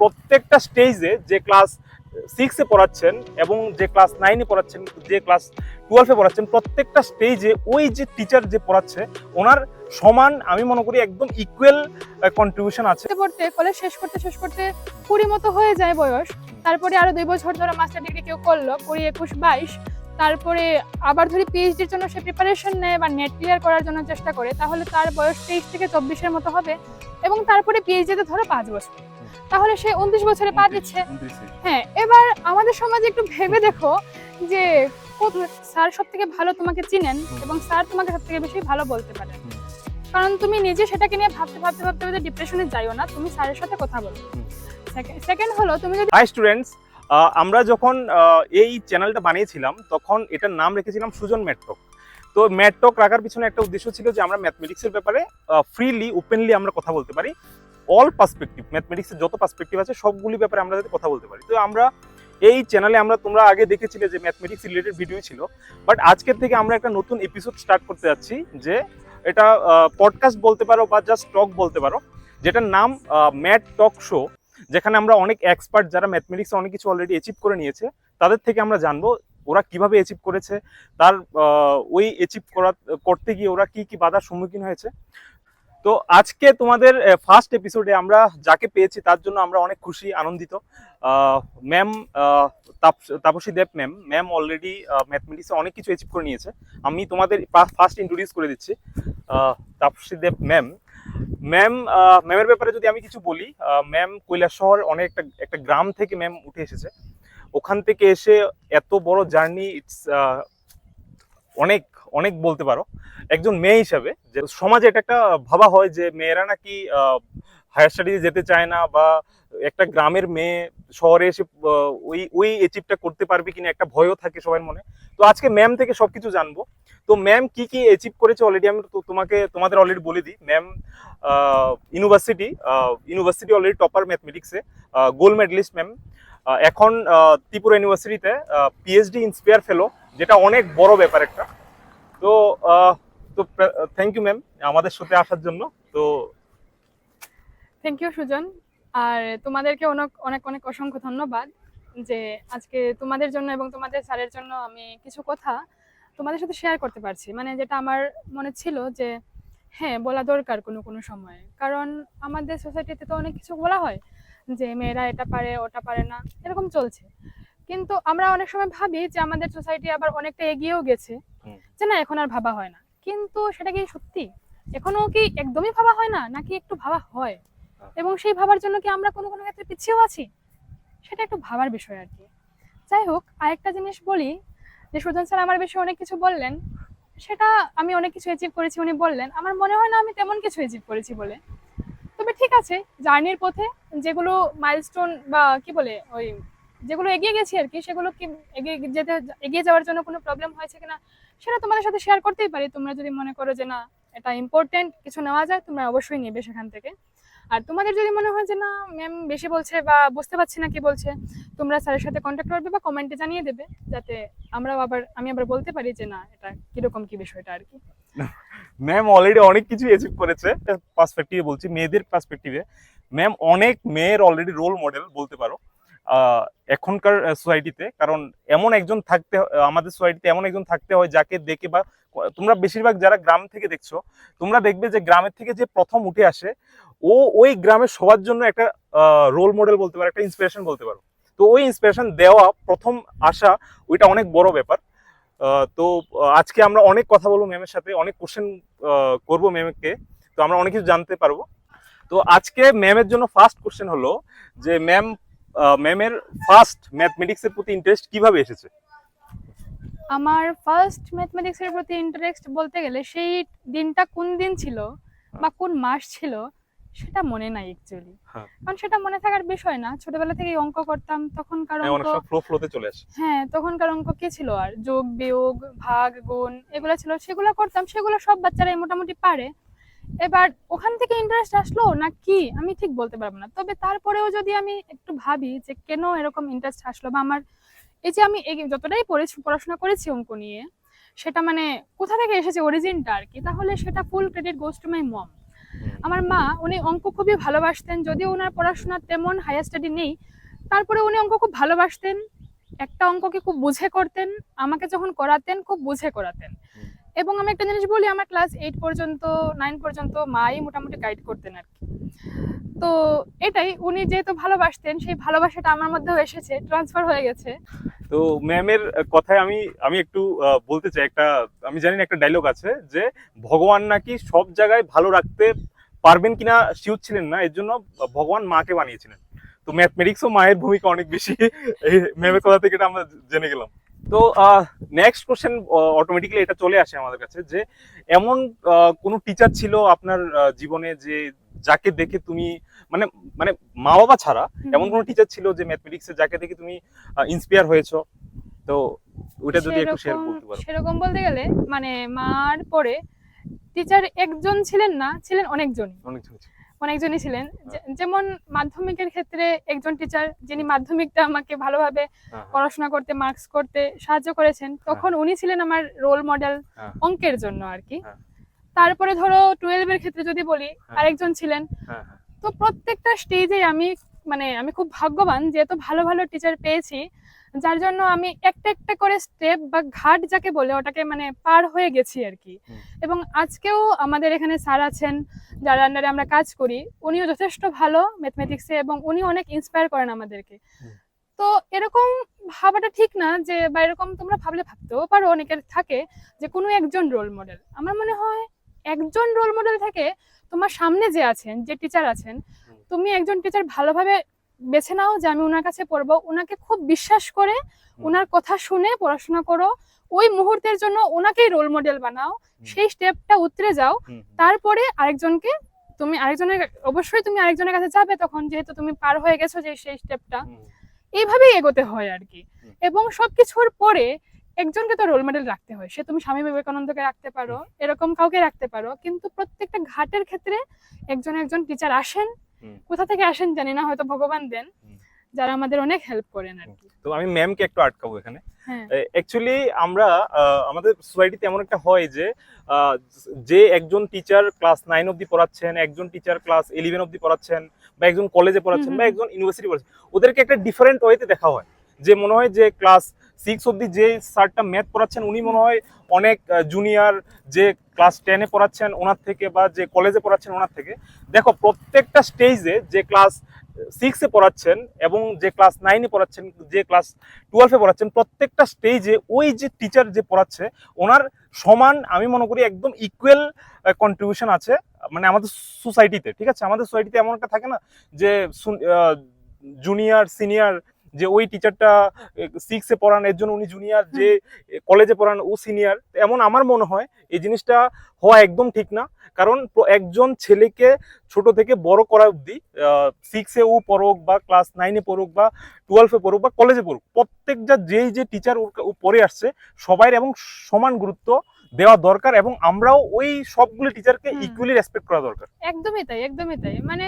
প্রত্যেকটা স্টেজে যে ক্লাস সিক্সে পড়াচ্ছেন এবং যে ক্লাস নাইনে পড়াচ্ছেন, যে ক্লাস টুয়েলভে পড়াচ্ছেন, প্রত্যেকটা স্টেজে ওই যে টিচার যে পড়াচ্ছে, ওনার সমান, আমি মনে করি, একদম ইকুয়াল কন্ট্রিবিউশন আছে। পড়তে কলেজ শেষ করতে শেষ করতে কুড়ি মতো হয়ে যায় বয়স। তারপরে আরও দুই বছর ধরে মাস্টার ডিগ্রি কেউ করল, কুড়ি, একুশ, বাইশ। তারপরে আবার ধরি পিএইচডির জন্য সে প্রিপারেশন নেয় বা নেট ক্লিয়ার করার জন্য চেষ্টা করে, তাহলে তার বয়স তেইশ থেকে চব্বিশের মতো হবে। এবং তারপরে পিএইচডিতে ধরো পাঁচ বছর। তাহলে সে উনত্রিশ বছরে পা দিচ্ছে। হ্যাঁ এবার আমাদের সমাজে একটু ভেবে দেখো যে স্যার সব থেকে ভালো তোমাকে চিনেন এবং স্যার তোমাকে সব থেকে বেশি ভালো বলতে পারেন। কারণ তুমি নিজে সেটাকে নিয়ে ভাবতে ভাবতে ভাবতে ভাবতে ডিপ্রেশনে যাইও না তুমি স্যারের সাথে কথা বলো। সেকেন্ড হলো তুমি যদি হাই স্টুডেন্টস আমরা যখন এই চ্যানেলটা বানিয়েছিলাম তখন এটার নাম রেখেছিলাম সুজন ম্যাটটক তো ম্যাটটক রাখার পিছনে একটা উদ্দেশ্য ছিল যে আমরা ম্যাথমেটিক্সের ব্যাপারে ফ্রিলি ওপেনলি আমরা কথা বলতে পারি। অল পার্সপেক্টিভ ম্যাথমেটিক্সের যত পার্সপেক্টিভ আছে, সবগুলি ব্যাপারে আমরা যাতে কথা বলতে পারি। তো আমরা এই চ্যানেলে আমরা তোমরা আগে দেখেছিলে যে ম্যাথমেটিক্স রিলেটেড ভিডিও ছিল বাট আজকের থেকে আমরা একটা নতুন এপিসোড স্টার্ট করতে যাচ্ছি যে এটা পডকাস্ট বলতে পারো বা জাস্ট টক বলতে পারো, যেটার নাম ম্যাট টক শো যেখানে আমরা অনেক এক্সপার্ট যারা ম্যাথমেটিক্সে অনেক কিছু অলরেডি অ্যাচিভ করে নিয়েছে, তাদের থেকে আমরা জানব ওরা কীভাবে অ্যাচিভ করেছে, তার ওই অ্যাচিভ করা, করতে গিয়ে ওরা কি কি বাধার সম্মুখীন হয়েছে। তো আজকে তোমাদের ফার্স্ট এপিসোডে আমরা যাকে পেয়েছি তার জন্য আমরা অনেক খুশি, আনন্দিত। Ma'am Tapasi Deb ma'am ma'am already ম্যাথমেটিক্সে অনেক কিছু অ্যাচিভ করে নিয়েছে। আমি তোমাদের ফার্স্ট ইন্ট্রোডিউস করে দিচ্ছি। তাপসী দেব ম্যাম ম্যাম ম্যামের ব্যাপারে যদি আমি কিছু বলি ম্যাম কৈলাস শহর অনেক একটা একটা গ্রাম থেকে ম্যাম উঠে এসেছে। ওখান থেকে এসে এত বড় জার্নি ইটস অনেক অনেক বলতে পারো, একজন মেয়ে হিসাবে যে সমাজে এটা একটা ভাবা হয় যে মেয়েরা নাকি হায়ার স্টাডিজে যেতে চায় না বা একটা গ্রামের মেয়ে শহরে এসে ওই ওই অ্যাচিভটা করতে পারবে কিনা একটা ভয়ও থাকে সবার মনে। তো আজকে ম্যাম থেকে সবকিছু জানব। তো ম্যাম কি কি অ্যাচিভ করেছে অলরেডি আমি তোমাকে, তোমাদের অলরেডি বলে দিই। Ma'am university university already topper ম্যাথমেটিক্সে gold medallist ma'am এখন ত্রিপুরা ইউনিভার্সিটিতে পিএইচডি ইন্সপায়ার ফেলো যেটা অনেক বড় ব্যাপার একটা। তো তো থ্যাংক ইউ ম্যাম আমাদের সাথে আসার জন্য। তো থ্যাংক ইউ সুজন। আর তোমাদেরকে অনেক অনেক অনেক অসংখ্য ধন্যবাদ যে আজকে তোমাদের জন্য এবং তোমাদের স্যারের জন্য আমি কিছু কথা তোমাদের সাথে শেয়ার করতে পারছি। মানে যেটা আমার মনে ছিল যে হ্যাঁ বলা দরকার কোনো কোনো সময়। কারণ আমাদের সোসাইটিতে তো অনেক কিছু বলা হয় যে, মেয়েরা এটা পারে, ওটা পারে না, এরকম চলছে। কিন্তু আমরা অনেক সময় ভাবি যে আমাদের সোসাইটি আবার অনেকটা এগিয়েও গেছে। যে না এখন আর ভাবা হয় না। কিন্তু সেটা কি সত্যি? এখনও কি একদমই ভাবা হয় না? নাকি একটু ভাবা হয়? এবং সেই ভাবার জন্য কি আমরা কোনো কোনো ক্ষেত্রে পিছিয়েও আছি? সেটা একটু ভাবার বিষয় আর কি। যাই হোক আরেকটা জিনিস বলি। যে সুজন স্যার আমার বিষয়ে অনেক কিছু বললেন। সেটা আমি অনেক কিছু অ্যাচিভ করেছি উনি বললেন। আমার মনে হয় না আমি তেমন কিছু অ্যাচিভ করেছি বলে। তবে ঠিক আছে জার্নির পথে যেগুলো মাইলস্টোন বা কি বলে ওই যেগুলো এগিয়ে গেছি আর কি, সেগুলো কি এগিয়ে যেতে, এগিয়ে যাওয়ার জন্য কোনো প্রবলেম হয়েছে কিনা, সেটা তোমাদের সাথে শেয়ার করতেই পারি। তোমরা যদি মনে করো যে না, এটা ইম্পর্টেন্ট কিছু নেওয়া যায়, তোমরা অবশ্যই নেবে সেখান থেকে। আর তোমাদের যদি মনে হয় যে না ম্যাম বেশি বলছে বা বুঝতে পারছি না কি বলছে, তোমরা স্যারের সাথে কন্ট্যাক্ট করবে বা কমেন্টে জানিয়ে দেবে, যাতে আমরাও আবার, আমি আবার বলতে পারি যে না, এটা কীরকম কি বিষয়টা আর কি। ম্যাম অলরেডি অনেক কিছু অ্যাচিভ করেছে পার্সপেক্টিভে বলছি, মেয়েদের পার্সপেক্টিভে ম্যাম অনেক মেয়ের অলরেডি রোল মডেল বলতে পারো। এখনকার সোসাইটিতে কারণ এমন একজন থাকতে আমাদের সোসাইটিতে এমন একজন থাকতে হয় যাকে দেখে বা তোমরা বেশিরভাগ যারা গ্রাম থেকে দেখছ, তোমরা দেখবে যে গ্রামের থেকে যে প্রথম উঠে আসে, ও ওই গ্রামের সবার জন্য একটা রোল মডেল বলতে পারো, একটা ইন্সপিরেশন বলতে পারো। তো ওই ইন্সপিরেশন দেওয়া, প্রথম আসা, ওইটা অনেক বড় ব্যাপার। তো আজকে আমরা অনেক কথা বলব ম্যামের সাথে, অনেক কোশ্চেন করব ম্যামকে তো আমরা অনেক কিছু জানতে পারব। তো আজকে ম্যামের জন্য ফার্স্ট কোশ্চেন হলো যে ম্যাম ম্যামের ফার্স্ট ম্যাথমেটিক্স এর প্রতি ইন্টারেস্ট কীভাবে এসেছে? আমার ফার্স্ট ম্যাথমেটিক্সের প্রতি ইন্টারেস্ট বলতে গেলে সেই দিনটা কোন দিন ছিল বা কোন মাস ছিল সেটা মনে নাই অ্যাকচুয়ালি হ্যাঁ। কারণ সেটা মনে থাকার বিষয় না। ছোটবেলা থেকেই অঙ্ক করতাম তখনকার হ্যাঁ, অনেক অঙ্ক ফ্লো ফ্লোতে চলে আসে। হ্যাঁ তখনকার অঙ্ক কি ছিল আর? যোগ বিয়োগ ভাগ গুণ এগুলো ছিল। সেগুলো করতাম সেগুলো সব বাচ্চারাই মোটামুটি পারে। এবার ওখান থেকে ইন্টারেস্ট আসলো না কি আমি ঠিক বলতে পারব না। তবে তারপরেও যদি আমি একটু ভাবি যে কেন এরকম ইন্টারেস্ট আসলো বা আমার এই যে আমি যতটাই পড়েছি পড়াশোনা করেছি অঙ্ক নিয়ে সেটা মানে কোথা থেকে এসেছে অরিজিনটা আর কি? তাহলে সেটা ফুল ক্রেডিট গোস টু মাই মম আমার মা উনি অঙ্ক খুবই ভালোবাসতেন। যদিও ওনার পড়াশোনা তেমন হায়ার স্টাডি নেই তারপরে উনি অঙ্ক খুব ভালোবাসতেন। একটা অঙ্ককে খুব বুঝে করতেন। আমাকে যখন করাতেন খুব বুঝে করাতেন। এবং আমি একটা জিনিস বলি, আমার ক্লাস এইট পর্যন্ত নাইন পর্যন্ত মাই মোটামুটি গাইড করতেন আর কি। তো এটাই, উনি যেহেতু ভালোবাসতেন, সেই ভালোবাসাটা আমার মধ্যেও এসেছে ট্রান্সফার হয়ে গেছে। তো ম্যামের কথায় আমি আমি একটু বলতে চাই, একটা, আমি জানি একটা ডায়লগ আছে যে, ভগবান নাকি সব জায়গায় ভালো রাখতে পারবেন কিনা শিওর ছিলেন না, এর জন্য ভগবান মাকে বানিয়েছিলেন। তো ম্যাথমেটিক্সও মায়ের ভূমিকা অনেক বেশি, এই ম্যামের কথা থেকে এটা আমরা জেনে গেলাম। তো নেক্সট কোশ্চেন অটোমেটিক্যালি এটা চলে আসে আমাদের কাছে যে এমন কোনো টিচার ছিল আপনার জীবনে যে যাকে দেখে তুমি মানে মানে মা বাবা ছাড়া এমন কোনো টিচার ছিল যে ম্যাথমেটিক্সে যাকে দেখে তুমি ইন্সপায়ার হয়েছো? তো ওইটা যদি একটু শেয়ার করতে পারো। সেরকম বলতে গেলে মানে মার পরে টিচার একজন ছিলেন না ছিলেন অনেকজন অনেকজন। অনেকজনই ছিলেন যেমন মাধ্যমিকের ক্ষেত্রে একজন টিচার যিনি মাধ্যমিকটা আমাকে ভালোভাবে হ্যাঁ, পড়াশোনা করতে মার্কস করতে সাহায্য করেছেন তখন উনি ছিলেন আমার রোল মডেল হ্যাঁ। অঙ্কের জন্য আর কি হ্যাঁ। তারপরে ধরো টুয়েলভের ক্ষেত্রে যদি বলি হ্যাঁ। আরেকজন ছিলেন হ্যাঁ, হ্যাঁ, তো প্রত্যেকটা স্টেজে আমি মানে আমি খুব ভাগ্যবান যে এত ভালো ভালো টিচার পেয়েছি যার জন্য আমি একটা একটা করে স্টেপ বা ঘাট যাকে বলে ওটাকে মানে পার হয়ে গেছি আর কি এবং আজকেও আমাদের এখানে স্যার আছেন যার আন্ডারে আমরা কাজ করি উনিও যথেষ্ট ভালো ম্যাথমেটিক্সে এবং উনি অনেক ইন্সপায়ার করেন আমাদেরকে। তো এরকম ভাবাটা ঠিক না যে বা এরকম তোমরা ভাবলে ভাবতেও পারো অনেকের থাকে যে কোনো একজন রোল মডেল আমার মনে হয় একজন রোল মডেল থেকে তোমার সামনে যে আছেন যে টিচার আছেন তুমি একজন টিচার ভালোভাবে বেছে নাও যে আমি ওনার কাছে পড়ব। ওনাকে খুব বিশ্বাস করে ওনার কথা শুনে পড়াশোনা করো। ওই মুহূর্তের জন্য ওনাকেই রোল মডেল বানাও। সেই স্টেপটা উতরে যাও। তারপরে আরেকজনকে তুমি আরেকজনের অবশ্যই তুমি আরেকজনের কাছে যাবে তখন যেহেতু তুমি পার হয়ে গেছো যে সেই স্টেপটা এইভাবেই এগোতে হয় আর কি। এবং সবকিছুর পরে একজনকে তো রোল মডেল রাখতে হয়। সে তুমি স্বামী বিবেকানন্দকে রাখতে পারো এরকম কাউকে রাখতে পারো। কিন্তু প্রত্যেকটা ঘাটের ক্ষেত্রে একজন একজন টিচার আসেন। কোথা থেকে আসেন জানি না হয়তো ভগবান দেন যারা আমাদের অনেক হেল্প করেন আর কি। তো আমি ম্যামকে একটু আটকাবো এখানে। অ্যাকচুয়ালি আমরা আমাদের সোসাইটিতে এমন একটা হয় যে যে একজন টিচার ক্লাস নাইন অব্দি পড়াচ্ছেন একজন টিচার ক্লাস ইলেভেন অব্দি পড়াচ্ছেন বা একজন কলেজে পড়াচ্ছেন বা একজন ইউনিভার্সিটি পড়াচ্ছেন ওদেরকে একটা ডিফারেন্ট ওয়েতে দেখা হয়। যে মনে হয় যে ক্লাস সিক্স অব্দি যে স্যারটা ম্যাথ পড়াচ্ছেন, উনি মনে হয় অনেক জুনিয়র যে ক্লাস টেনে পড়াচ্ছেন, ওনার থেকে বা যে কলেজে পড়াচ্ছেন ওনার থেকে। দেখো, প্রত্যেকটা স্টেজে যে ক্লাস সিক্সে পড়াচ্ছেন এবং যে ক্লাস নাইনে পড়াচ্ছেন, যে ক্লাস টুয়েলভে পড়াচ্ছেন, প্রত্যেকটা স্টেজে ওই যে টিচার যে পড়াচ্ছে, ওনার সমান, আমি মনে করি, একদম ইকুয়াল কন্ট্রিবিউশন আছে মানে আমাদের সোসাইটিতে ঠিক আছে? আমাদের সোসাইটিতে এমন একটা থাকে না যে জুনিয়র সিনিয়র যে ওই টিচারটা সিক্সে পড়ান এর জন্য উনি জুনিয়র যে কলেজে পড়ান ও সিনিয়র এমন আমার মনে হয় এই জিনিসটা হওয়া একদম ঠিক না। কারণ একজন ছেলেকে ছোট থেকে বড় করা অবধি সিক্সে ও পড়ুক বা ক্লাস নাইনে পড়ুক বা টুয়েলভে পড়ুক বা কলেজে পড়ুক প্রত্যেকটা যেই যে টিচার ও পড়ে আসছে সবাই এবং সমান গুরুত্ব দেওয়া দরকার এবং আমরাও ওই সবগুলো টিচারকে। ইকুয়ালি রেসপেক্ট করা দরকার। একদমই তাই একদমই তাই। মানে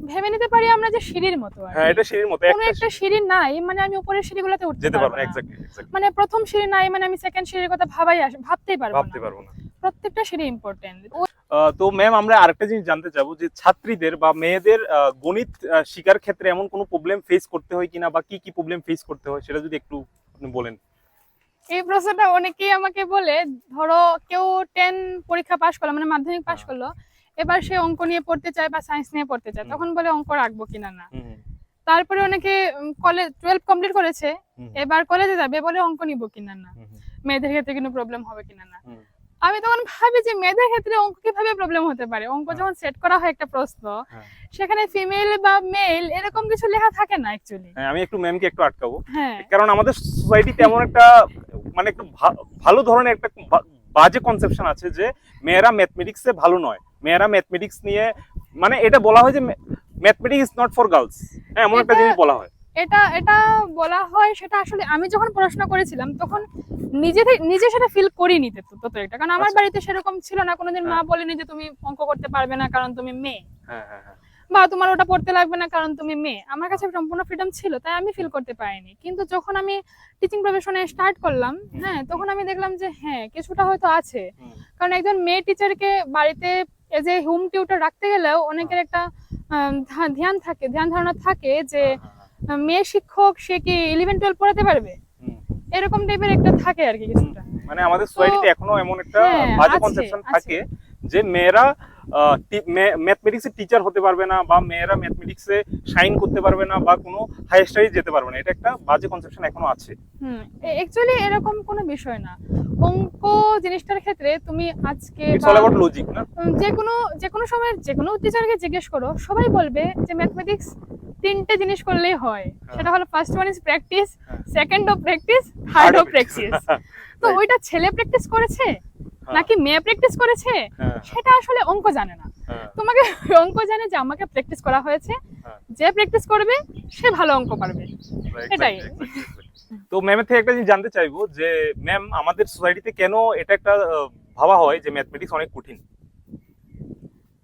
ভেবে নিতে পারি আমরা যে সিঁড়ির মতো আর হ্যাঁ এটা সিঁড়ির মতো কোনো একটা সিঁড়ি। নাই মানে আমি উপরের সিঁড়িগুলোতে উঠতে যেতে পারব না এক্স্যাক্টলি মানে প্রথম সিঁড়ি নাই মানে আমি সেকেন্ড সিঁড়ির কথা ভাবাই আস ভাবতেই পারব ভাবতে পারব না। প্রত্যেকটা সিঁড়ি ইম্পর্টেন্ট তো ম্যাম আমরা আরেকটা জিনিস জানতে চাবো যে ছাত্রীদের বা মেয়েদের গণিত শেখার ক্ষেত্রে এমন কোনো প্রবলেম ফেস করতে হয় কিনা বা কি কি প্রবলেম ফেস করতে হয় সেটা যদি একটু আপনি বলেন। এই প্রশ্নটা অনেকেই আমাকে বলে ধরো কেউ টেন পরীক্ষা পাশ করল মানে মাধ্যমিক পাশ হ্যাঁ। করল এবার সে অঙ্ক নিয়ে পড়তে চায় বা সায়েন্স নিয়ে পড়তে চায় তখন বলে অঙ্ক রাখব কিনা না। তারপরে অনেকে কলেজ টুয়েলভ কমপ্লিট করেছে এবার কলেজে যাবে বলে অঙ্ক নিব কিনা না। মেয়েদের ক্ষেত্রে কোনো প্রবলেম হবে কিনা না। আমি তখন ভাবি যে মেয়েদের ক্ষেত্রে অঙ্ক কীভাবে প্রবলেম হতে পারে? অঙ্ক হ্যাঁ। যখন সেট করা হয় একটা প্রশ্ন হ্যাঁ। সেখানে ফিমেল বা মেল এরকম কিছু লেখা থাকে না অ্যাকচুয়ালি হ্যাঁ, আমি একটু ম্যামকে একটু আটকাবো। হ্যাঁ। কারণ আমাদের সোসাইটিতে এমন একটা মানে একটু ভালো ধরনের একটা বাজে কনসেপশন আছে যে মেয়েরা ম্যাথমেটিক্সে ভালো নয়। মেয়েরা ম্যাথমেটিক্স নিয়ে মানে এটা বলা হয় যে mathematics is not for girls হ্যাঁ এমন একটা জিনিস বলা হয়। এটা এটা বলা হয় সেটা আসলে আমি যখন পড়াশোনা করেছিলাম তখন নিজে নিজে সেটা ফিল করিনি তো তত একটা কারণ আমার আচ্ছা। বাড়িতে সেরকম ছিল না কোনোদিন মা হ্যাঁ। বলেনি যে তুমি অঙ্ক করতে পারবে না কারণ তুমি মেয়ে। হ্যাঁ হ্যাঁ হ্যাঁ। বা তোমার ওটা পড়তে লাগবে না কারণ তুমি মেয়ে। আমার কাছে সম্পূর্ণ ফ্রিডম ছিল তাই আমি ফিল করতে পারিনি। কিন্তু যখন আমি টিচিং প্রফেশনে স্টার্ট করলাম হ্যাঁ তখন আমি দেখলাম যে হ্যাঁ কিছুটা হয়তো আছে। কারণ একজন মেয়ে টিচারকে বাড়িতে এই যে হোম টিউটর রাখতে গেলেও অনেকের একটা ধ্যান থাকে ধ্যান ধারণা থাকে যে মেয়ে শিক্ষক সে কি ইলেভেন টুয়েলভ পড়াতে পারবে? এরকম টাইপের একটা থাকে আর কি কিছুটা। মানে আমাদের সোসাইটিতে এখনও এমন একটা হ্যাঁ, বাজে কনসেপশন থাকে যে মেয়েরা ম্যাথমেটিক্স এর টিচার হতে পারবে না বা মেয়েরা ম্যাথমেটিক্স এ শাইন করতে পারবে না বা কোনো হাই স্টাডিজ যেতে পারবে না। এটা একটা বাজে কনসেপশন এখনও আছে। হুম অ্যাকচুয়ালি এরকম কোনো বিষয় না। অঙ্ক জিনিসটার ক্ষেত্রে তুমি আজকে লজিক না? যে কোনো যে কোনো সময় যে কোনো টিচারকে জিজ্ঞেস করো সবাই বলবে যে ম্যাথমেটিক্স তিনটে জিনিস করলেই হয়। সেটা হলো ফার্স্ট ওয়ান ইজ প্র্যাকটিস হ্যাঁ। Second of practice third of practice তো ওইটা ছেলে প্র্যাকটিস করেছে? হ্যাঁ, নাকি মেয়ে প্র্যাকটিস করেছে? হ্যাঁ, সেটা আসলে অঙ্ক জানে না। হ্যাঁ, তোমাকে অঙ্ক জানে যে আমাকে প্র্যাকটিস করা হয়েছে। হ্যাঁ। যে প্র্যাকটিস করবে সে ভালো অঙ্ক পারবে। এটাই। তো ম্যামের থেকে একটা জিনিস জানতে চাইব যে ম্যাম আমাদের সোসাইটিতে কেন এটা একটা ভাবা হয় যে ম্যাথমেটিক্স অনেক কঠিন?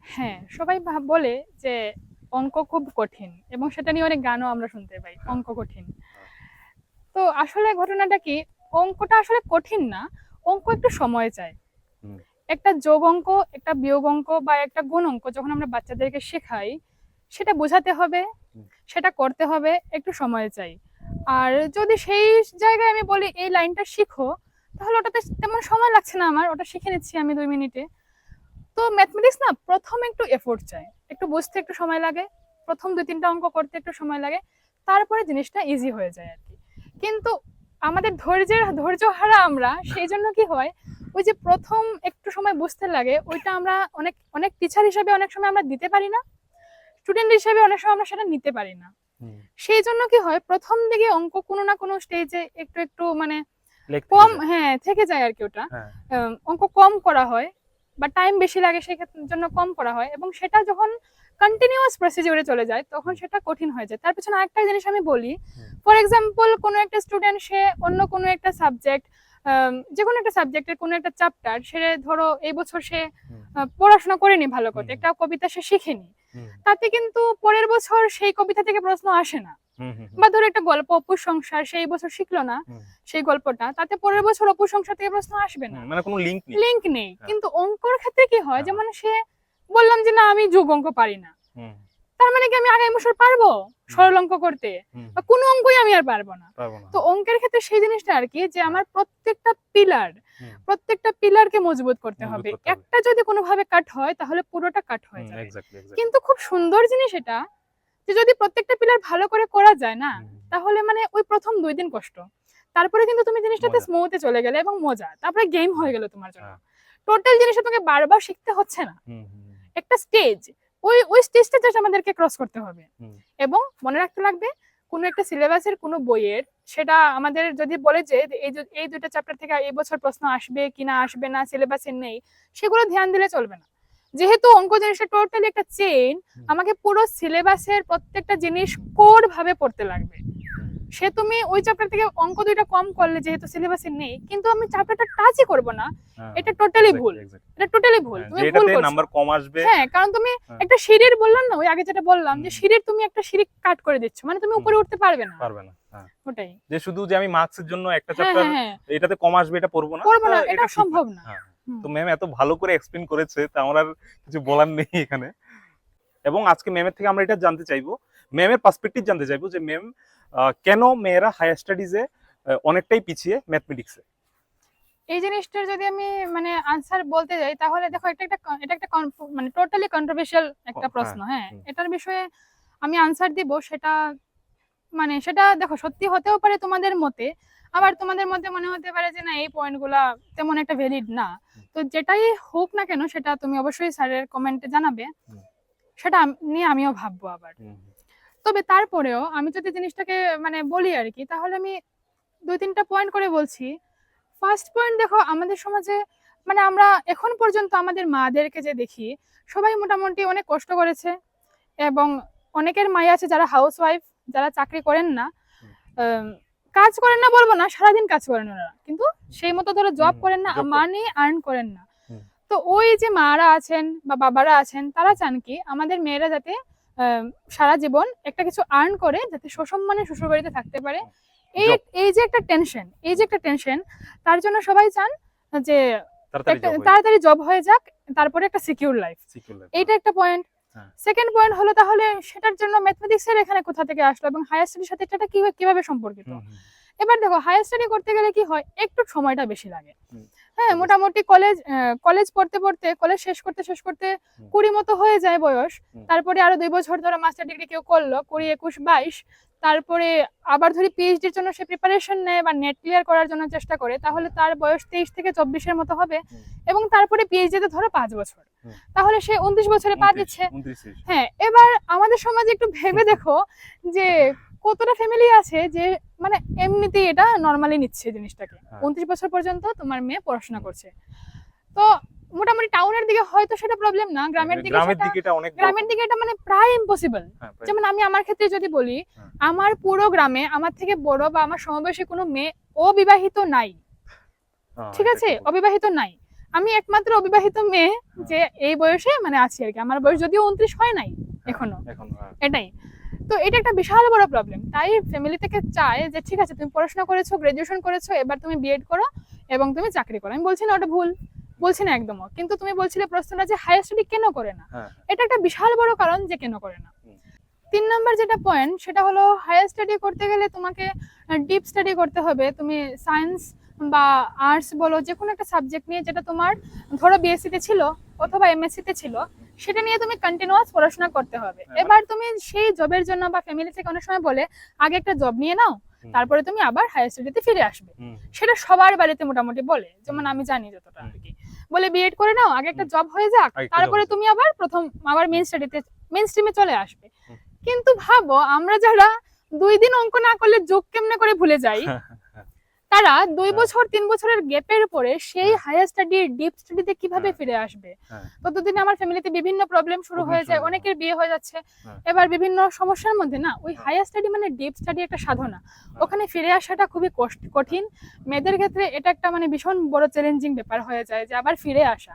হ্যাঁ সবাই বলে যে অঙ্ক খুব কঠিন এবং সেটা নিয়ে অনেক গানও আমরা শুনতে পাই অঙ্ক কঠিন। তো আসলে ঘটনাটা কি অঙ্কটা আসলে কঠিন না অঙ্ক একটু সময় চায়। একটা যোগ অঙ্ক একটা বিয়োগ অঙ্ক বা একটা গুণ অঙ্ক যখন আমরা বাচ্চাদেরকে শেখাই সেটা বোঝাতে হবে সেটা করতে হবে একটু সময় চাই। আর যদি সেই জায়গায় আমি বলি এই লাইনটা শিখো তাহলে ওটাতে তেমন সময় লাগছে না আমার ওটা শিখে নিচ্ছি আমি দুই মিনিটে। তো ম্যাথমেটিক্স না প্রথম একটু এফোর্ট চায় একটু বুঝতে একটু সময় লাগে প্রথম দুই তিনটা অঙ্ক করতে একটু সময় লাগে তারপরে জিনিসটা ইজি হয়ে যায় আর কি। কিন্তু আমাদের ধৈর্যের ধৈর্য হারা আমরা সেই জন্য কি হয় ওই যে প্রথম একটু সময় বুঝতে লাগে ওইটা আমরা অনেক অনেক টিচার হিসেবে অনেক সময় আমরা দিতে পারি না স্টুডেন্ট হিসেবে অনেক সময় আমরা সেটা নিতে পারি না। সেই জন্য কি হয় প্রথম দিকে অঙ্ক কোনো না কোনো স্টেজে একটু একটু মানে কম হ্যাঁ থেকে যায় আর কি ওটা। হ্যাঁ। অঙ্ক কম করা হয় বা টাইম বেশি লাগে সেই জন্য কম করা হয় এবং সেটা যখন কন্টিনিউয়াস প্রসিডিউরে চলে যায় তখন সেটা কঠিন হয়ে যায়। তার পিছনে আরেকটা জিনিস আমি বলি। ফর এক্সাম্পল কোনো একটা স্টুডেন্ট সে অন্য কোনো একটা সাবজেক্ট যে কোনো একটা সাবজেক্টের কোনো একটা চ্যাপ্টার সে ধরো এই বছর সে পড়াশোনা করেনি ভালো হুম। একটা কবিতা সে শিখেনি। তাতে কিন্তু পরের বছর সেই কবিতা থেকে প্রশ্ন আসে না। বা ধরো একটা গল্প অপুর সংসার সেই বছর শিখলো না সেই গল্পটা তাতে পরের বছর অপুর সংসার থেকে প্রশ্ন আসবে না। মানে কোনো লিঙ্ক নেই। লিংক নেই। হ্যাঁ। কিন্তু অঙ্কর ক্ষেত্রে কি হয় হ্যাঁ। যেমন সে বললাম যে না আমি যোগ অঙ্ক পারি না। তার মানে কি আমি আগামী বছর পারব সরল অঙ্ক করতে? বা কোনো অঙ্কই আমি আর পারব না। তো অঙ্কের ক্ষেত্রে সেই জিনিসটা আর কি যে আমার প্রত্যেকটা পিলার প্রত্যেকটা পিলারকে মজবুত করতে মজবুত হবে। করতে হবে। একটা যদি কোনোভাবে কাট হয় তাহলে পুরোটা কাট হয়ে যাবে. কিন্তু খুব সুন্দর জিনিস এটা যে যদি প্রত্যেকটা পিলার ভালো করে করা যায় না তাহলে মানে ওই প্রথম দুই দিন কষ্ট। তারপরে কিন্তু তুমি জিনিসটাতে। স্মুথে চলে গেলে এবং মজা। তারপরে গেম হয়ে গেল তোমার জন্য। হ্যাঁ। টোটাল জিনিসটা তোমাকে বারবার শিখতে হচ্ছে না। একটা স্টেজ ওই ওই স্টেজটা জাস্ট আমাদেরকে ক্রস করতে হবে। এবং মনে রাখতে লাগবে কোনো একটা সিলেবাসের কোনো বইয়ের সেটা আমাদের যদি বলে যে এই এই দুটো চ্যাপ্টার থেকে এই বছর প্রশ্ন আসবে কি না আসবে না সিলেবাসে নেই সেগুলো ধ্যান দিলে চলবে না। যেহেতু অঙ্ক জিনিসটা টোটালি একটা চেইন আমাকে পুরো সিলেবাসের প্রত্যেকটা জিনিস কোর ভাবে পড়তে লাগবে। সে তুমি ওই চ্যাপ্টার থেকে অঙ্ক দুইটা কম করলে যেহেতু সিলেবাসে নেই কিন্তু আমি চ্যাপ্টারটা টাচই করব না। হ্যাঁ, এটা টোটালি ভুল। এটা টোটালি ভুল। হ্যাঁ, তুমি ভুল করছ। নাম্বার কম আসবে। হ্যাঁ কারণ তুমি হ্যাঁ। একটা সিঁড়ির বললাম না ওই আগে যেটা বললাম যে সিঁড়ির তুমি একটা সিঁড়ি কাট করে দিচ্ছ মানে তুমি উপরে উঠতে পারবে না। পারবে না। ওটাই। যে শুধু যে আমি মার্কসের জন্য একটা চ্যাপ্টার এটাতে কম আসবে এটা পড়ব না পড়ব না এটা সম্ভব না। তো ম্যাম এত ভালো করে এক্সপ্লেন করেছে তা আমার আর কিছু বলার নেই এখানে। এবং আজকে ম্যামের থেকে আমরা এটা জানতে চাইব ম্যামের পার্সপেক্টিভ জানতে চাইব যে ম্যাম কেন মেয়েরা হায়ার স্টাডিজে অনেকটাই পিছিয়ে ম্যাথমেটিক্সে এই জিনিসটার যদি আমি মানে আনসার বলতে যাই তাহলে দেখো এটা একটা এটা একটা মানে টোটালি কন্ট্রোভার্সিয়াল একটা হ্যাঁ, প্রশ্ন হ্যাঁ এটার বিষয়ে আমি আনসার দিব সেটা মানে সেটা দেখো সত্যি হতেও পারে তোমাদের মতে আবার তোমাদের মতে মনে হতে পারে যে না এই পয়েন্টগুলা তেমন একটা ভ্যালিড না। তো যেটাই হোক না কেন সেটা তুমি অবশ্যই স্যারের কমেন্টে জানাবে। সেটা নিয়ে আমিও ভাববো আবার। তবে তারপরেও আমি যদি জিনিসটাকে মানে বলি আর কি তাহলে আমি দুই তিনটা পয়েন্ট করে বলছি। ফার্স্ট পয়েন্ট দেখো আমাদের সমাজে মানে আমরা এখন পর্যন্ত আমাদের মাদেরকে যে দেখি সবাই মোটামুটি অনেক কষ্ট করেছে এবং অনেকের মাই আছে যারা হাউস ওয়াইফ যারা চাকরি করেন না। কাজ করেন না বলব না সারাদিন কাজ করেন ওনারা কিন্তু সেই মতো ধরো জব করেন না। মানি আর্ন করেন না। তো ওই যে মারা আছেন বা বাবারা আছেন তারা চান কি আমাদের মেয়েরা যাতে সারা জীবন একটা কিছু আর্ন করে যাতে সসম্মানে শ্বশুর বাড়িতে থাকতে পারে। এই এই যে একটা টেনশন এই যে একটা টেনশন তার জন্য সবাই চান যে তাড়াতাড়ি জব হয়ে যাক। তারপরে একটা সিকিউর লাইফ এইটা একটা পয়েন্ট হ্যাঁ। সেকেন্ড পয়েন্ট হলো তাহলে সেটার জন্য ম্যাথমেটিক্স এর এখানে কোথা থেকে আসলো এবং হায়ার স্টাডির সাথে এটা কীভাবে কীভাবে সম্পর্কিত? এবার দেখো হায়ার স্টাডি করতে গেলে কি হয়? একটু সময়টা বেশি লাগে। হ্যাঁ মোটামুটি কলেজ কলেজ পড়তে পড়তে কলেজ শেষ করতে শেষ করতে কুড়ি মতো হয়ে যায় বয়স। তারপরে আরও দুই বছর ধরে মাস্টার ডিগ্রি কেউ করল কুড়ি একুশ বাইশ। তারপরে আবার ধরি পিএইচডির জন্য সে প্রিপারেশন নেয় বা নেট ক্লিয়ার করার জন্য চেষ্টা করে তাহলে তার বয়স তেইশ থেকে চব্বিশের মতো হবে এবং তারপরে পিএইচডিতে ধরো পাঁচ বছর। তাহলে সে উনত্রিশ বছরে পা 29, দিচ্ছে। হ্যাঁ এবার আমাদের সমাজে একটু ভেবে দেখো যে কতটা ফ্যামিলি আছে যে মানে এমনিতেই এটা নর্মালি নিচ্ছে জিনিসটাকে। হ্যাঁ। উনত্রিশ বছর পর্যন্ত তোমার মেয়ে পড়াশোনা করছে। তো মোটামুটি টাউনের দিকে হয়তো সেটা প্রবলেম না গ্রামের দিকে গ্রামের দিকে এটা অনেক গ্রামের দিকে এটা মানে প্রায় ইম্পসিবল হ্যাঁ, যেমন আমি আমার ক্ষেত্রে যদি বলি হ্যাঁ। আমার পুরো গ্রামে আমার থেকে বড় বা আমার সমবয়সী কোনো মেয়ে অবিবাহিত নাই। ঠিক আছে? অবিবাহিত নাই। আমি একমাত্র অবিবাহিত মেয়ে যে এই বয়সে মানে আছি আর কি। আমার বয়স যদিও উনত্রিশ হয় নাই এখনও। এটাই। তো এটা একটা বিশাল বড় প্রবলেম তাই ফ্যামিলি থেকে চায় যে ঠিক আছে তুমি পড়াশোনা করেছ গ্রাজুয়েশন করেছ এবার তুমি বিএড করো এবং তুমি চাকরি করো। আমি বলছি না ওটা ভুল। বলছি না একদমও কিন্তু তুমি বলছিলে প্রশ্নটা যে হায়ার স্টাডি কেন করে না? হ্যাঁ। এটা একটা বিশাল বড় কারণ যে কেন করে না। তিন নম্বর যেটা পয়েন্ট সেটা হলো হায়ার স্টাডি করতে গেলে তোমাকে ডিপ স্টাডি করতে হবে। তুমি সায়েন্স বা আর্টস বলো যে কোনো একটা সাবজেক্ট নিয়ে যেটা তোমার ধরো বিএসসিতে ছিল অথবা এমএসসি তে ছিল সেটা নিয়ে তুমি কন্টিনিউয়াস পড়াশোনা করতে হবে। হ্যাঁ, এবার তুমি সেই জবের জন্য বা ফ্যামিলি থেকে অনেক সময় বলে আগে একটা জব নিয়ে নাও তারপরে তুমি আবার হায়ার স্টাডিতে ফিরে আসবে। সেটা সবার বাড়িতে মোটামুটি বলে যেমন আমি জানি যতটা আর কি বলে বিএড করে নাও আগে একটা জব হয়ে যাক তারপরে তুমি আবার প্রথম আবার মেইন স্টাডিতে মেইন স্ট্রিমে চলে আসবে। কিন্তু ভাবো আমরা যারা দুই দিন অঙ্ক না করলে যোগ কেমনে করে ভুলে যাই? তারা দুই হ্যাঁ। বছর তিন বছরের গ্যাপের পরে সেই হ্যাঁ। হায়ার স্টাডি ডিপ স্টাডিতে কীভাবে হ্যাঁ। ফিরে আসবে হ্যাঁ। ততদিনে আমার ফ্যামিলিতে বিভিন্ন প্রবলেম শুরু হয়ে যায় অনেকের বিয়ে হয়ে যাচ্ছে। এবার বিভিন্ন সমস্যার মধ্যে না ওই হ্যাঁ। হায়ার স্টাডি মানে ডিপ স্টাডি একটা সাধনা ওখানে ফিরে আসাটা খুবই কঠিন মেয়েদের ক্ষেত্রে এটা একটা মানে ভীষণ বড় চ্যালেঞ্জিং ব্যাপার হয়ে যায় যে আবার ফিরে আসা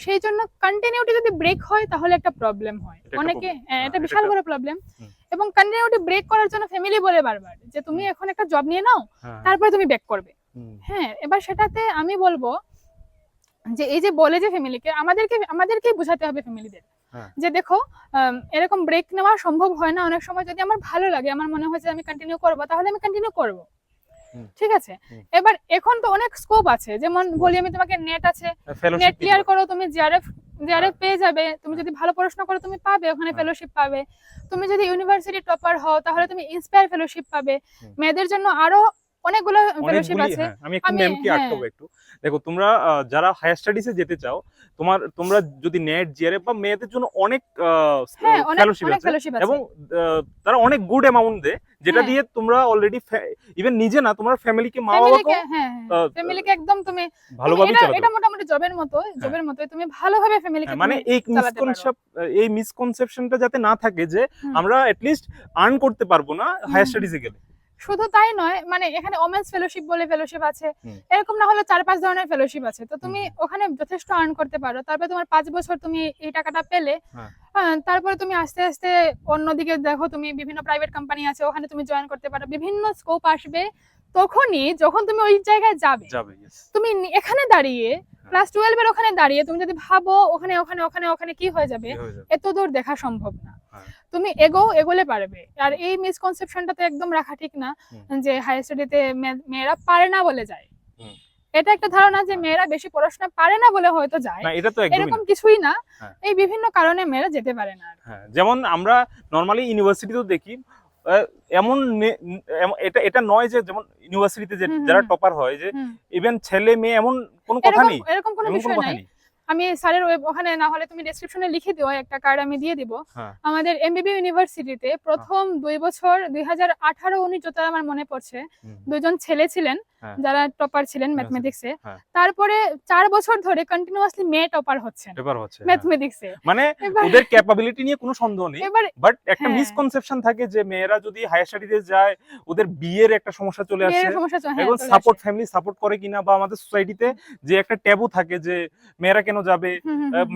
সেই জন্য কন্টিনিউটি যদি ব্রেক হয় তাহলে একটা প্রবলেম হয় অনেকে এটা বিশাল বড় প্রবলেম। এবং কন্টিনিউটি ব্রেক করার জন্য ফ্যামিলি বলে বারবার যে তুমি এখন একটা জব নিয়ে নাও হ্যাঁ, তারপরে তুমি ব্যাক করবে। হ্যাঁ এবার সেটাতে আমি বলব যে এই যে বলে যে ফ্যামিলিকে আমাদেরকে আমাদেরকেই বোঝাতে হবে ফ্যামিলিদের হ্যাঁ। যে দেখো এরকম ব্রেক নেওয়া সম্ভব হয় না। অনেক সময় যদি আমার ভালো লাগে আমার মনে হয় যে আমি কন্টিনিউ করব তাহলে আমি কন্টিনিউ করব। ঠিক আছে? এবার এখন তো অনেক স্কোপ আছে। যেমন বলি আমি তোমাকে নেট আছে। নেট ক্লিয়ার করো তুমি জিআরএফ জিআরএফ পেয়ে যাবে তুমি যদি ভালো পড়াশোনা করো তুমি পাবে ওখানে হ্যাঁ। ফেলোশিপ পাবে। তুমি যদি ইউনিভার্সিটি টপার হও তাহলে তুমি ইন্সপায়ার ফেলোশিপ পাবে। মেয়েদের জন্য আরও অনেকগুলো ফেলোশিপ আছে হ্যাঁ, আমি একটু ম্যামকে হ্যাঁ। আটকাবো একটু দেখো তোমরা যারা হায়ার স্টাডিজে যেতে চাও তোমার তোমরা যদি নেট জিআরএফ বা মেয়েদের জন্য অনেক হ্যাঁ ফেলোশিপ আছে এবং তারা অনেক গুড অ্যামাউন্ট দেয় যেটা হ্যাঁ। দিয়ে তোমরা অলরেডি ইভেন নিজে না তোমার ফ্যামিলিকে মা বাবাকে হ্যাঁ ফ্যামিলিকে একদম তুমি ভালোভাবে চালাতে এটা মোটামুটি জবের মতো জবের মতো তুমি ভালোভাবে ফ্যামিলিকে হ্যাঁ, মানে এই। মিসকনসেপ্ট এই মিসকনসেপশনটা যাতে না থাকে যে। আমরা লিস্ট আর্ন করতে পারব না হায়ার। স্টাডিজে গেলে শুধু তাই নয় মানে এখানে ওমেন্স ফেলোশিপ বলে ফেলোশিপ আছে। এরকম না হলে চার পাঁচ ধরনের ফেলোশিপ আছে। তো তুমি ওখানে যথেষ্ট আর্ন করতে পারো। তারপরে তোমার পাঁচ বছর তুমি এই টাকাটা পেলে হ্যাঁ। হ্যাঁ, তারপরে তুমি আস্তে আস্তে অন্যদিকে দেখো তুমি বিভিন্ন প্রাইভেট কোম্পানি আছে ওখানে তুমি জয়েন করতে পারো। বিভিন্ন স্কোপ আসবে। তখনই যখন তুমি ওই জায়গায় যাবে তুমি এখানে দাঁড়িয়ে ক্লাস টুয়েলভ এর ওখানে দাঁড়িয়ে তুমি যদি ভাবো ওখানে ওখানে ওখানে ওখানে কি হয়ে যাবে হয়ে? এত দূর দেখা সম্ভব না। হ্যাঁ। তুমি এগো এগোলে পারবে। আর এই মিসকনসেপশনটা তো একদম রাখা ঠিক না যে হায়ার স্টাডিতে মেয়েরা পারে না বলে যায়। এটা একটা ধারণা যে মেয়েরা বেশি পড়াশোনা পারে না বলে হয়তো যায়। না এটা তো এরকম কিছুই না। হ্যাঁ। এই বিভিন্ন কারণে মেয়েরা যেতে পারে না হ্যাঁ যেমন আমরা নর্মালি ইউনিভার্সিটিতেও দেখি এমন এটা এটা নয় যে যেমন ইউনিভার্সিটিতে যারা টপার হয় যে। ইভেন ছেলে মেয়ে এমন কোনো কথা নেই। এরকম কোনো বিষয় নেই। আমি স্যারের ওয়েব ওখানে না হলে তুমি ডেসক্রিপশনে লিখে দিও একটা কার্ড আমি দিয়ে দিব হ্যাঁ। আমাদের এমবিবি ইউনিভার্সিটিতে প্রথম দুই বছর দুই হাজার আঠারো উনিশ যত আমার মনে পড়ছে দুজন ছেলে ছিলেন হ্যাঁ। যারা টপার ছিলেন ম্যাথমেটিক্সে হ্যাঁ। তারপরে চার বছর ধরে কন্টিনিউয়াসলি মেয়ে টপার হচ্ছেন। ব্যাপার হচ্ছে হ্যাঁ। ম্যাথমেটিক্সে মানে ওদের ক্যাপাবিলিটি নিয়ে কোনো সন্দেহ নেই। বাট একটা হ্যাঁ। মিসকনসেপশন থাকে যে মেয়েরা যদি হায়ার স্টাডিতে যায় ওদের বিয়ের একটা সমস্যা চলে আসে। হ্যাঁ, এবং সাপোর্ট ফ্যামিলি সাপোর্ট করে কিনা বা আমাদের সোসাইটিতে যে একটা ট্যাবু থাকে যে মেয়েরা কেন যাবে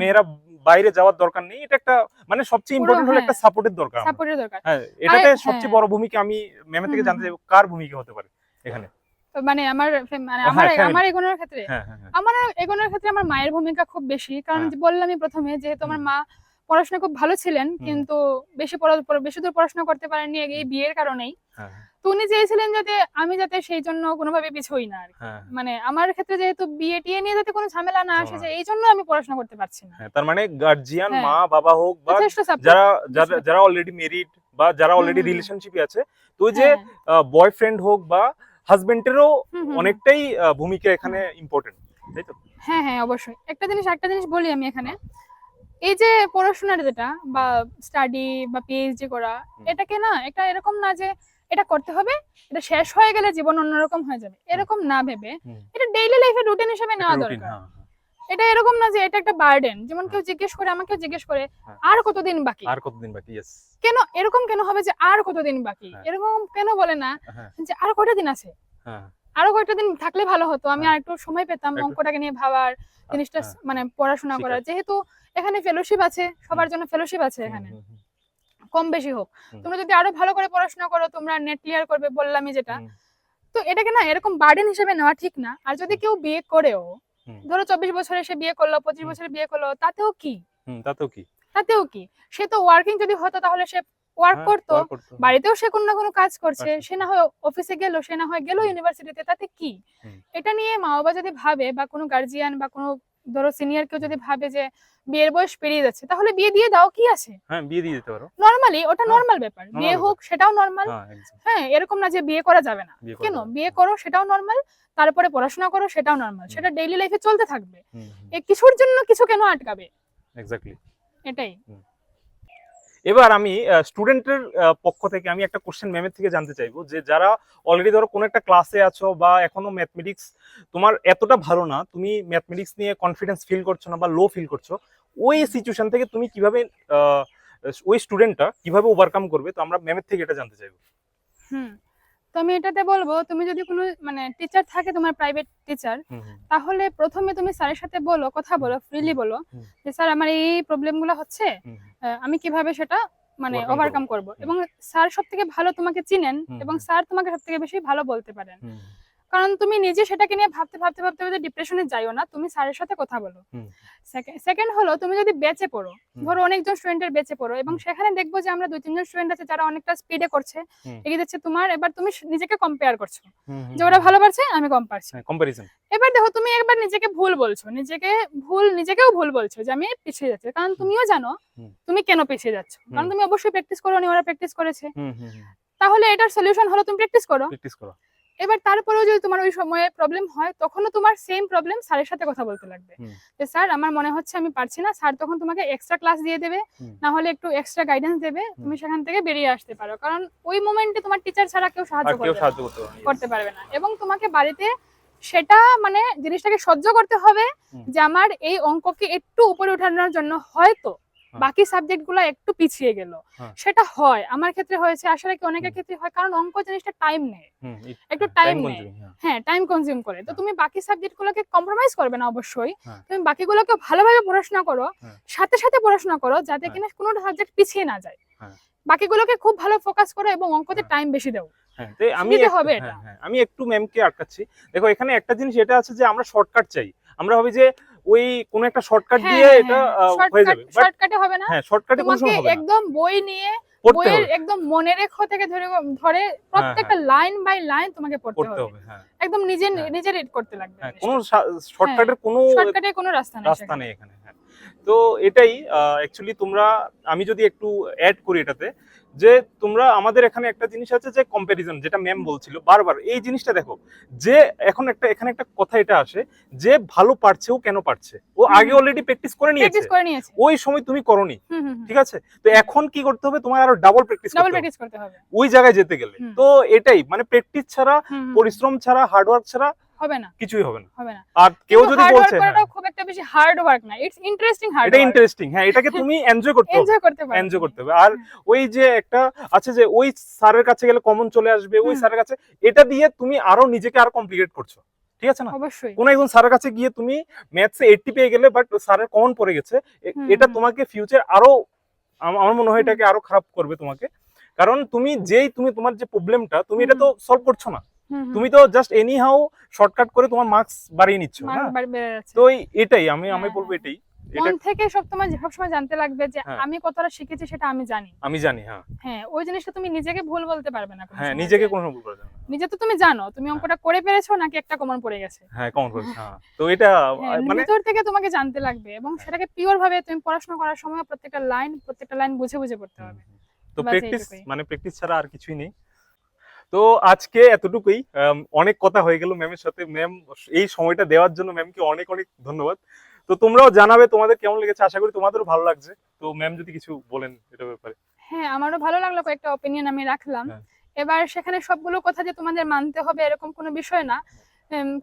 মেয়েরা বাইরে যাওয়ার দরকার নেই। এটা একটা মানে সবচেয়ে পুরো, ইম্পর্টেন্ট হলো হ্যাঁ। একটা সাপোর্টের দরকার সাপোর্টের দরকার। হ্যাঁ এটাতে সবচেয়ে হ্যাঁ। বড় ভূমিকা আমি ম্যামের থেকে জানতে চাইব কার ভূমিকা হতে পারে এখানে? মানে আমার মানে আমার হ্যাঁ, আমার এগোনোর ক্ষেত্রে হ্যাঁ হ্যাঁ হ্যাঁ। আমার এগোনোর ক্ষেত্রে আমার মায়ের ভূমিকা খুব বেশি। কারণ। বললামই প্রথমে যেহেতু আমার মা পড়াশোনা খুব ভালো ছিলেন কিন্তু বেশি বেশি দূর পড়াশোনা করতে পারেননি এই বিয়ের কারণেই। তো উনি চেয়েছিলেন যাতে আমি যাতে সেই জন্য কোনোভাবে পিছই না আর মানে আমার ক্ষেত্রে যেহেতু বিয়ে টিয়ে নিয়ে যাতে কোনো ঝামেলা না আসে যে এই জন্য আমি পড়াশোনা করতে পারছি না। তার মানে গার্জিয়ান। মা বাবা হোক বা যারা যারা অলরেডি মেরিড বা যারা অলরেডি। রিলেশনশিপে আছে তো যে বয়ফ্রেন্ড হোক বা হাজবেন্ডেরও। অনেকটাই ভূমিকা এখানে ইম্পর্টেন্ট তাই তো? হ্যাঁ হ্যাঁ অবশ্যই। একটা জিনিস একটা জিনিস বলি আমি এখানে। এই যে পড়াশোনার যেটা বা স্টাডি বা পিএইচডি করা এটাকে না এটা এরকম না যে এটা করতে হবে এটা শেষ হয়ে গেলে জীবন অন্যরকম হয়ে যাবে এরকম না ভেবে এটা ডেইলি লাইফের রুটিন হিসেবে নেওয়া দরকার। হ্যাঁ। এটা এরকম না যে এটা একটা বার্ডেন যেমন কেউ জিজ্ঞেস করে আমাকে জিজ্ঞেস করে হ্যাঁ। আর কতদিন বাকি? আর কতদিন বাকি? ইয়েস কেন? এরকম কেন হবে যে আর কতদিন বাকি? হ্যাঁ। এরকম কেন বলে না হ্যাঁ। যে আর কয়টা দিন আছে? হ্যাঁ। আরও কয়েকটা দিন থাকলে ভালো হতো। আমি হ্যাঁ। আর একটু সময় পেতাম অঙ্কটাকে নিয়ে ভাবার জিনিসটা হ্যাঁ। মানে পড়াশোনা করার। যেহেতু এখানে ফেলোশিপ আছে সবার জন্য ফেলোশিপ আছে এখানে। কম বেশি হোক। তোমরা যদি আরও ভালো করে পড়াশোনা করো তোমরা নেট ক্লিয়ার করবে বললামই যেটা। তো এটাকে না এরকম বার্ডেন হিসেবে নেওয়া ঠিক না। আর যদি কেউ বিয়ে করেও। ধরো চব্বিশ বছরে সে বিয়ে করল পঁচিশ বছরে বিয়ে করল তাতেও কি? হুম, তাতেও কি? তাতেও কি? সে তো ওয়ার্কিং যদি হতো তাহলে সে ওয়ার্ক হ্যাঁ, করতো। বাড়িতেও সে কোনো না কোনো কাজ করছে সে না হয় অফিসে গেল সে না হয় গেল ইউনিভার্সিটিতে তাতে কি? এটা নিয়ে মা বাবা যদি ভাবে বা কোনো গার্জিয়ান বা কোনো ধরো সিনিয়র কেউ যদি ভাবে যে বিয়ের বয়স পেরিয়ে যাচ্ছে তাহলে বিয়ে দিয়ে দাও কি আছে? হ্যাঁ বিয়ে দিয়ে দিতে পারো। নরমালি ওটা নরমাল নর্মাল ব্যাপার। বিয়ে হোক সেটাও নরমাল হ্যাঁ হ্যাঁ এরকম না যে বিয়ে করা যাবে না। কেন? বিয়ে করো সেটাও নরমাল তারপরে পড়াশোনা করো সেটাও নরমাল সেটা ডেইলি লাইফে চলতে থাকবে। কিছুর জন্য কিছু কেন আটকাবে? এক্স্যাক্টলি এটাই। এবার আমি স্টুডেন্টের পক্ষ থেকে আমি একটা কোশ্চেন ম্যামের থেকে জানতে চাইব যে যারা অলরেডি ধরো কোনো একটা ক্লাসে আছো বা এখনও ম্যাথমেটিক্স তোমার এতটা ভালো না, তুমি ম্যাথমেটিক্স নিয়ে কনফিডেন্স ফিল করছ না বা লো ফিল করছ, ওই সিচুয়েশন থেকে তুমি কীভাবে ওই স্টুডেন্টটা কীভাবে ওভারকাম করবে? তো আমরা ম্যামের থেকে এটা জানতে চাইব। হুম। তো আমি এটাতে বলব তুমি যদি কোনো মানে টিচার থাকে তোমার প্রাইভেট টিচার তাহলে প্রথমে তুমি স্যারের সাথে বলো কথা বলো ফ্রিলি বলো যে স্যার আমার এই প্রবলেমগুলো হচ্ছে আমি কীভাবে সেটা মানে ওভারকাম করব। এবং স্যার সব থেকে ভালো তোমাকে চিনেন এবং স্যার তোমাকে সব থেকে বেশি ভালো বলতে পারেন। কারণ তুমি নিজে সেটাকে নিয়ে ভাবতে ভাবতে ভাবতে ভাবতে ডিপ্রেশনে যাইও না তুমি স্যারের সাথে কথা বলো। সেকেন্ড হলো তুমি যদি বেঁচে পড়ো। ধরো অনেকজন স্টুডেন্টের বেঁচে পড়ো এবং সেখানে দেখব যে আমরা দুই তিনজন স্টুডেন্ট আছে যারা অনেকটা স্পিডে করছে এগিয়ে যাচ্ছে তোমার এবার তুমি নিজেকে কম্পেয়ার করছ। যে ওরা ভালো পারছে আমি কম পারছি। হ্যাঁ কম্পারিজন এবার দেখো তুমি একবার নিজেকে ভুল বলছো নিজেকে ভুল নিজেকেও ভুল বলছো যে আমি পিছিয়ে যাচ্ছি। কারণ তুমিও জানো তুমি কেন পিছিয়ে যাচ্ছ? কারণ তুমি অবশ্যই প্র্যাকটিস করো ওরা প্র্যাকটিস করেছে। তাহলে এটার সলিউশন হলো তুমি প্র্যাকটিস করো। প্র্যাকটিস করো। এবার তারপরেও যদি তোমার ওই সময়ে প্রবলেম হয় তখনও তোমার সেম প্রবলেম স্যারের সাথে কথা বলতে লাগবে। যে স্যার আমার মনে হচ্ছে আমি পারছি না। স্যার তখন তোমাকে এক্সট্রা ক্লাস দিয়ে দেবে। না হলে একটু এক্সট্রা গাইডেন্স দেবে। তুমি সেখান থেকে বেরিয়ে আসতে পারো। কারণ ওই মোমেন্টে তোমার টিচার ছাড়া কেউ সাহায্য করতে পারবে না। এবং তোমাকে বাড়িতে সেটা মানে জিনিসটাকে সহ্য করতে হবে যে আমার এই অঙ্ককে একটু উপরে ওঠানোর জন্য হয়তো হ্যাঁ। বাকি সাবজেক্টগুলো একটু পিছিয়ে গেল হ্যাঁ। সেটা হয় আমার ক্ষেত্রে হয়েছে আসলে কি অনেকের ক্ষেত্রে হয় কারণ অঙ্ক জিনিসটা টাইম নেয় একটু হ্যাঁ, টাইম time নেয় হ্যাঁ। হ্যাঁ টাইম কনজিউম করে তো হ্যাঁ। তুমি বাকি সাবজেক্ট গুলোকে কম্প্রোমাইজ করবে না অবশ্যই হ্যাঁ। তুমি বাকিগুলোকে ভালোভাবে পড়াশোনা করো হ্যাঁ। সাথে সাথে পড়াশোনা করো যাতে হ্যাঁ। কিনা কোনো সাবজেক্ট পিছিয়ে না যায় হ্যাঁ। বাকিগুলোকে খুব ভালো ফোকাস করো এবং অঙ্কতে হ্যাঁ। টাইম বেশি দাও হ্যাঁ আমি সুবিধে হবে হ্যাঁ, এটা। হ্যাঁ, আমি একটু ম্যামকে আটকাচ্ছি দেখো এখানে একটা জিনিস এটা আছে যে আমরা শর্টকাট চাই আমরা ভাবি যে ওই কোন একটা শর্টকাট হ্যাঁ, দিয়ে এটা হয়ে। যাবে। শর্টকাটে হবে না। হ্যাঁ শর্টকাটে কোনো তোমাকে হবে একদম বই নিয়ে বইয়ের একদম মনে রেখো থেকে ধরে ধরে প্রত্যেকটা লাইন বাই লাইন তোমাকে পড়তে হবে। হ্যাঁ। একদম নিজে হ্যাঁ। নিজে রিড করতে লাগবে হ্যাঁ কোনো শর্টকাটের কোনো শর্টকাটে কোনো রাস্তা নেই রাস্তা নেই এখানে হ্যাঁ। তো এটাই অ্যাকচুয়ালি তোমরা আমি যদি একটু অ্যাড করি এটাতে যে তোমরা আমাদের এখানে একটা জিনিস আছে যে কম্প্যারিজন যেটা ম্যাম বলছিল বারবার এই জিনিসটা দেখো যে এখন একটা এখানে একটা কথা এটা আসে যে ভালো পারছে ও কেন পারছে? ও আগে অলরেডি প্র্যাকটিস করে নিয়েছে। ওই সময় তুমি করনি। ঠিক আছে? তো এখন কি করতে হবে? তোমার আরও ডাবল প্র্যাকটিস করতে হবে। ওই জায়গায় যেতে গেলে। তো এটাই মানে প্র্যাকটিস ছাড়া পরিশ্রম ছাড়া হার্ডওয়ার্ক ছাড়া হবে না। কিছুই হবে না। হবে না। আর কেউ যদি বলছে করাটাও খুব একটা বেশি হার্ড ওয়ার্ক না। ইটস ইন্টারেস্টিং হার্ড এটা ইন্টারেস্টিং হ্যাঁ এটাকে তুমি এনজয় করতে হবে। এনজয় করতে পারো। এনজয় করতে হবে। আর ওই যে একটা আছে যে ওই স্যারের কাছে গেলে কমন চলে আসবে ওই স্যারের কাছে এটা দিয়ে তুমি আরও নিজেকে আরও কমপ্লিকেট করছ। ঠিক আছে না? অবশ্যই। কোন একজন স্যারের কাছে গিয়ে তুমি ম্যাথসে এইটটি পেয়ে গেলে বাট স্যারের কমন পড়ে গেছে এটা তোমাকে ফিউচার আরও আমার মনে হয় এটাকে আরও খারাপ করবে তোমাকে। কারণ তুমি যেই তুমি তোমার যে প্রবলেমটা তুমি এটা তো সলভ করছ না। তুমি তো জাস্ট এনি হাউ শর্টকাট করে তোমার মার্কস বাড়িয়ে নিচ্ছ না যাচ্ছে। তো এটাই আমি আমি হ্যাঁ, বলব হ্যাঁ। এটাই। মন থেকে সব তোমার সবসময় জানতে লাগবে যে হ্যাঁ। আমি কতটা শিখেছি সেটা আমি জানি। আমি জানি হ্যাঁ। হ্যাঁ ওই জিনিসটা তুমি নিজেকে ভুল বলতে পারবে না হ্যাঁ নিজেকে কোনো ভুল। নিজে তো তুমি জানো তুমি অঙ্কটা করে পেরেছ নাকি একটা কমন পড়ে গেছে? হ্যাঁ কমন হ্যাঁ। তো এটা হ্যাঁ, মানে ভিতর থেকে তোমাকে জানতে লাগবে এবং সেটাকে পিওর ভাবে তুমি পড়াশোনা করার সময় প্রত্যেকটা লাইন প্রত্যেকটা লাইন বুঝে বুঝে পড়তে হবে। তো প্র্যাকটিস মানে প্র্যাকটিস ছাড়া আর কিছুই নেই। তো আজকে এতটুকুই অনেক কথা হয়ে গেল ম্যামের সাথে। ম্যাম এই সময়টা দেওয়ার জন্য ম্যামকে অনেক অনেক ধন্যবাদ। তো তোমরাও জানাবে তোমাদের কেমন লেগেছে আশা করি তোমাদেরও ভালো লাগছে। তো ম্যাম যদি কিছু বলেন এটা ব্যাপারে। হ্যাঁ আমারও ভালো লাগল কয়েকটা ওপিনিয়ন আমি রাখলাম। হ্যাঁ। এবার সেখানে সবগুলো কথা যে তোমাদের মানতে হবে এরকম কোনো বিষয় না।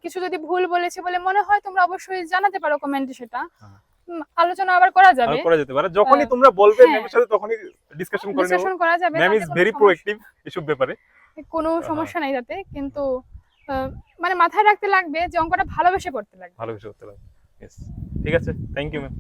কিছু যদি ভুল বলেছি বলে মনে হয় তোমরা অবশ্যই জানাতে পারো কমেন্টে সেটা। হ্যাঁ। আলোচনা আবার করা যাবে। করা যেতে পারে। যখনই তোমরা বলবে। ম্যামের সাথে তখনই ডিসকাশন করে ডিসকাশন করা যাবে ম্যাম ইজ কোনো ভেরি সমস্যা- প্রোঅ্যাক্টিভ এসব ব্যাপারে। কোনো সমস্যা নাই তাতে কিন্তু মানে মাথায় রাখতে লাগবে যে অঙ্কটা ভালোবেসে করতে লাগবে। ভালোবেসে করতে লাগবে. ঠিক আছে। Thank you ma'am